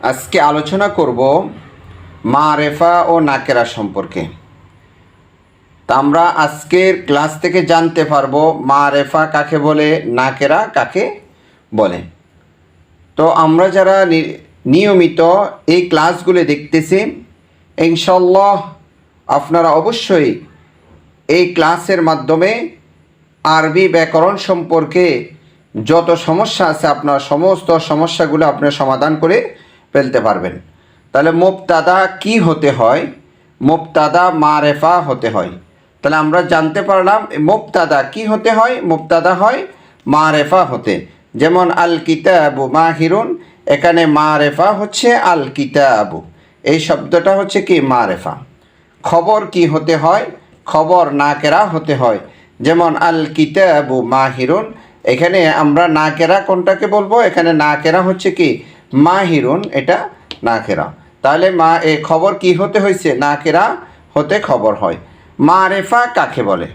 আজকে আলোচনা করব মা রেফা ও নাকেরা সম্পর্কে। তা আমরা আজকের ক্লাস থেকে জানতে পারব মা রেফা কাকে বলে, নাকেরা কাকে বলে। তো আমরা যারা নিয়মিত এই ক্লাসগুলো দেখতেছি ইনশাল্লাহ আপনারা অবশ্যই এই ক্লাসের মাধ্যমে আরবি ব্যাকরণ সম্পর্কে যত সমস্যা আছে, আপনার সমস্ত সমস্যাগুলো আপনার সমাধান করে ফেলতে পারবেন। তাহলে মুবতাদা কি হতে হয়? মুবতাদা মারেফা হতে হয়। তাহলে আমরা জানতে পারলাম মুবতাদা কি হতে হয়? মুবতাদা হয় মারেফা হতে। যেমন, আল কিতাবু মাহিরুন, এখানে মারেফা হচ্ছে আল কিতাবু। এই শব্দটা হচ্ছে কি? মারেফা। খবর কি হতে হয়? খবর নাকেরা হতে হয়। যেমন, আল কিতাবু মাহিরুন, এখানে আমরা নাকেরা কোনটাকে বলব? এখানে নাকেরা হচ্ছে কি? মাহিরুন এটা নাকেরা তাহলে মা, এ খবর কি হতে হয়েছে নাকেরা হতে খবর হয়। মারেফা কাকে বলে?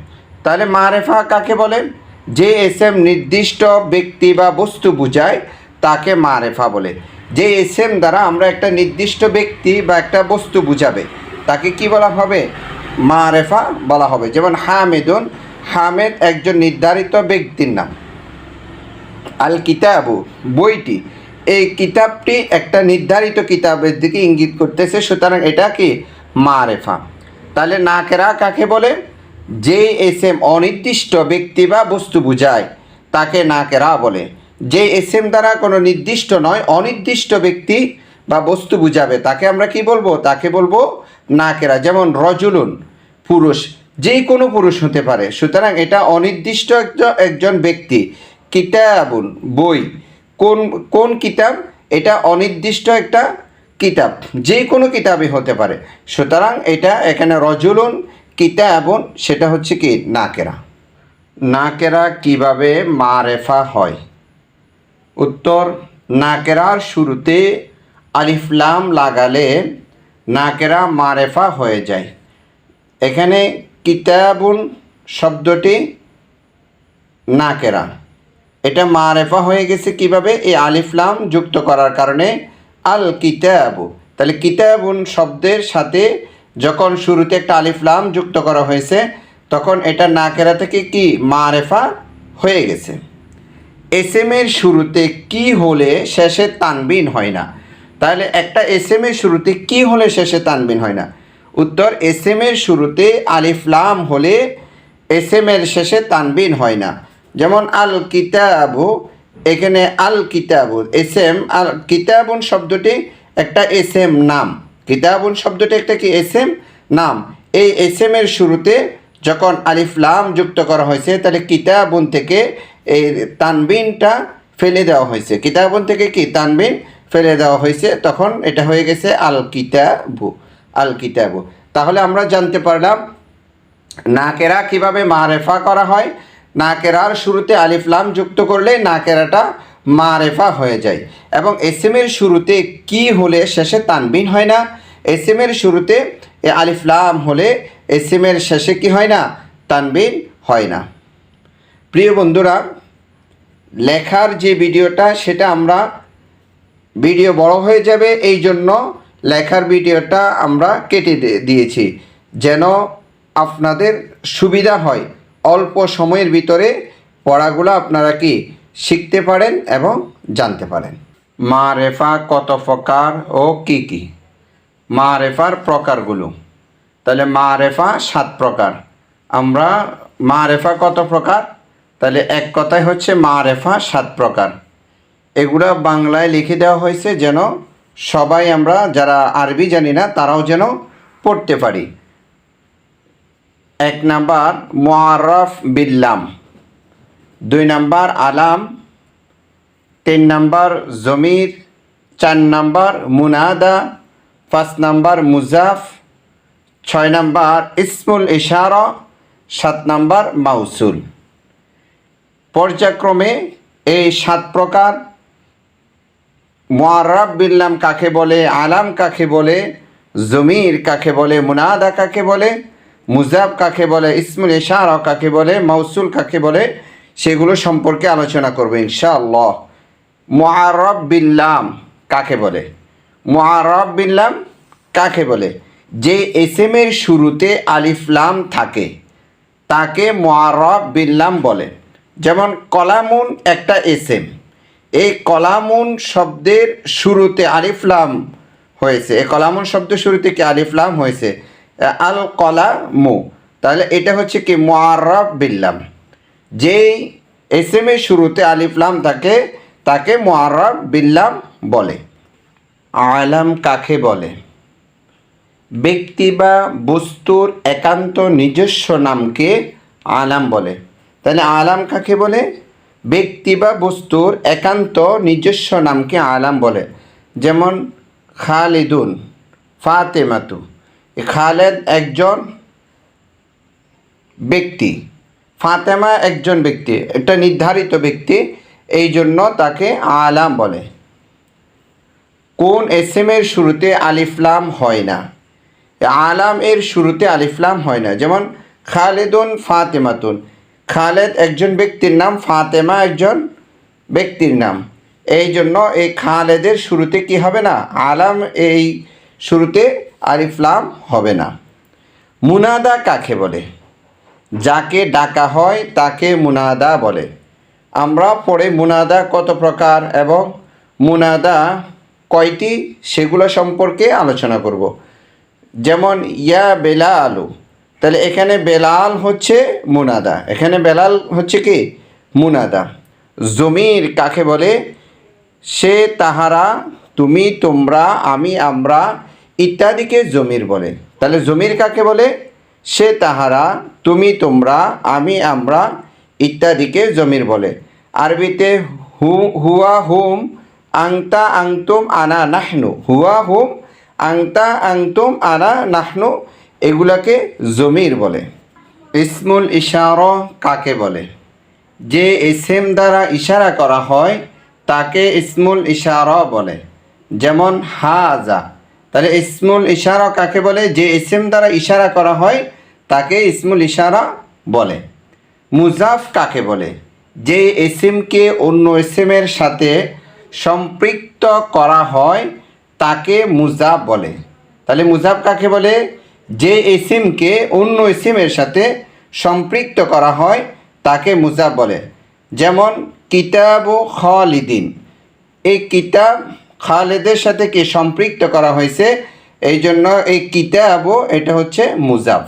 তাহলে মারেফা কাকে বলে? যে এস এম নির্দিষ্ট ব্যক্তি বা বস্তু বুঝায়, তাকে মারেফা বলে। যে এস এম দ্বারা আমরা একটা নির্দিষ্ট ব্যক্তি বা একটা বস্তু বুঝাবে, তাকে কি বলা হবে? মারেফা বলা হবে। যেমন হামেদুন, হামেদ একজন নির্ধারিত ব্যক্তির নাম। আল কিতাবু, বইটি। এই কিতাবটি একটা নির্ধারিত কিতাবের দিকে ইঙ্গিত করতেছে, সুতরাং এটা কি? মারেফা তাহলে নাকেরা কাকে বলে? যে এস এম অনির্দিষ্ট ব্যক্তি বা বস্তু বুঝায়, তাকে নাকেরা বলে। যে এস এম দ্বারা কোনো নির্দিষ্ট নয়, অনির্দিষ্ট ব্যক্তি বা বস্তু বুঝাবে। তাকে আমরা কি বলব? তাকে বলব নাকেরা, যেমন রজুলুন, পুরুষ যে কোনো পুরুষ হতে পারে। সুতরাং এটা অনির্দিষ্ট একজন ব্যক্তি। কিতাবুন, বই কোন কোন কিতাব? এটা অনির্দিষ্ট একটা কিতাব। যে কোনো কিতাবই হতে পারে। সুতরাং এটা এখানে রজুলুন কিতাবুন, সেটা হচ্ছে কি? নাকেরা। নাকেরা কীভাবে মারেফা হয়? উত্তর, নাকেরার শুরুতে আলিফলাম লাগালে নাকেরা মারেফা হয়ে যায়। এখানে কিতাবুন শব্দটি নাকেরা। এটা মারেফা হয়ে গেছে কীভাবে? এই আলিফলাম যুক্ত করার কারণে আল কিতাবু। তাহলে কিতাবুন শব্দের সাথে যখন শুরুতে একটা আলিফলাম যুক্ত করা হয়েছে, তখন এটা নাকেরা থেকে কি? মারেফা হয়ে গেছে। এস এর শুরুতে কি হলে শেষে তানবিন হয় না? তাহলে একটা এস এম এর শুরুতে কি হলে শেষে তানবিন হয় না? উত্তর এস এম এর শুরুতে আলিফলাম হলে এস এম এর শেষে তানবিন হয় না। যেমন আল কিতাবু এখানে আল কিতাবু এস এম আল কিতাবুন শব্দটি একটা এস এম নাম। কিতাবুন শব্দটি একটা কি? এস এম নাম। এই এস এম এর শুরুতে যখন আলিফ লাম যুক্ত করা হয়েছে, তাহলে কিতাবুন থেকে এই তানবিনটা ফেলে দেওয়া হয়েছে। কিতাবুন থেকে কি? তানবিন ফেলে দেওয়া হয়েছে। তখন এটা হয়ে গেছে আল কিতাবু আল কিতাবু তাহলে আমরা জানতে পারলাম, নাকেরা কীভাবে মারেফা করা হয়? নাকেরার শুরুতে আলিফলাম যুক্ত করলে নাকেরাটা মারেফা হয়ে যায়। এবং এসএমের শুরুতে কি হলে শেষে তানবিন হয় না? এসএমের শুরুতে এ আলিফ লাম হলে এসএমের শেষে কি হয় না? তানবিন হয় না। প্রিয় বন্ধুরা, লেখার যে ভিডিওটা, সেটা আমরা ভিডিও বড় হয়ে যাবে, এই জন্য লেখার ভিডিওটা আমরা কেটে দিয়েছি। যেন আপনাদের সুবিধা হয়। অল্প সময়ের ভিতরে পড়াগুলো আপনারা কি শিখতে পারেন এবং জানতে পারেন? মা রেফা কত প্রকার ও কি কি? মা রেফার প্রকারগুলো। তাহলে মা রেফা সাত প্রকার। আমরা মা রেফা কত প্রকার? তাহলে এক কথায় হচ্ছে মা রেফা সাত প্রকার। এগুলা বাংলায় লিখে দেওয়া হয়েছে যেন সবাই আমরা যারা আরবি জানি না, তারাও যেন পড়তে পারি। এক নাম্বার মোয়ারফ বিল্লাম দুই নাম্বার আলাম। তিন নাম্বার জমির। চার নাম্বার মুনাদা। পাঁচ নাম্বার মুজাফ। ছয় নাম্বার ইসমুল ইশারা। সাত নাম্বার মাউসুল। পর্যায়ক্রমে এই সাত প্রকার মোয়ারব বিল্লাম কাকে বলে, আলাম কাকে বলে, জমির কাকে বলে, মুনাদা কাকে বলে মুজাব কাকে বলে, ইসমুল ইশারা কাকে বলে মৌসুল কাকে বলে, সেগুলো সম্পর্কে আলোচনা করব ইনশাআল্লাহ। মোয়ারব বিল্লাম কাকে বলে? মুআরব বিল্লাম কাকে বলে? যে এস এসএমের শুরুতে আলিফলাম থাকে, তাকে মুআরব বিল্লাম বলে। যেমন কলামুন একটা এসএম, এই কলামুন শব্দের শুরুতে আলিফলাম হয়েছে। এই কলামুন শব্দ শুরুতে কি আলিফলাম হয়েছে? আল কলা কলামু তাহলে এটা হচ্ছে কি মুআরব বিল্লাম। যেই এস এসএমের শুরুতে আলিফলাম থাকে, তাকে মুআরব বিল্লাম বলে। আলাম কাকে বলে? ব্যক্তি বা বস্তুর একান্ত নিজস্ব নামকে আলাম বলে। তাহলে আলাম কাকে বলে? ব্যক্তি বা বস্তুর একান্ত নিজস্ব নামকে আলাম বলে। যেমন খালিদুন, ফাতেমাতু খালেদ একজন ব্যক্তি, ফাতেমা একজন ব্যক্তি, একটা নির্ধারিত ব্যক্তি, এই জন্য তাকে আলাম বলে। কোন এস এসএমের শুরুতে আলিফলাম হয় না? আলাম এর শুরুতে আলিফলাম হয় না। যেমন খালেদুন ফাতেমাতুন। খালেদ একজন ব্যক্তির নাম, ফাতেমা একজন ব্যক্তির নাম। এই জন্য এই খালেদের শুরুতে কি হবে না? আলাম এই শুরুতে আরিফলাম হবে না। মুনাদা কাকে বলে? যাকে ডাকা হয় তাকে মুনাদা বলে। আমরা পরে মুনাদা কত প্রকার এবং মুনাদা কয়টি সেগুলো সম্পর্কে আলোচনা করব। যেমন, ইয়া বেলা আলু তাহলে এখানে বেলাল হচ্ছে মুনাদা। এখানে বেলাল হচ্ছে কি? মুনাদা। জমির কাকে বলে? সে তাহারা, তুমি, তোমরা, আমি, আমরা ইত্যাদিকে জমির বলে। তাহলে জমির কাকে বলে? সে তাহারা, তুমি তোমরা, আমি আমরা ইত্যাদিকে জমির বলে। আরবিতে হু, হুয়া হুম, আংতা আংতুম আনা নাহনু। হুয়া হুম, আংতা আংতুম আনা নাহনু, এগুলাকে জমির বলে। ইসমুল ইশার কাকে বলে? যে এসএম দ্বারা ইশারা করা হয়, তাকে ইসমুল ইশারা বলে। যেমন হাজা। তাহলে ইসমুল ইশারা কাকে বলে? যে এসএম দ্বারা ইশারা করা হয়, তাকে ইসমুল ইশারা বলে। মুজাফ কাকে বলে? যে এসএমকে অন্য এসএমের সাথে সম্পৃক্ত করা হয়, তাকে মুজাফ বলে। তাহলে মুজাফ কাকে বলে? যে এসিমকে অন্য এসিমের সাথে সম্পৃক্ত করা হয়, তাকে মুজাফ বলে। যেমন কিতাব ও খালিদিন। এই কিতাব খালেদের সাথে কে সম্পৃক্ত করা হয়েছে? এই জন্য এই কিতাবও এটা হচ্ছে মুজাফ।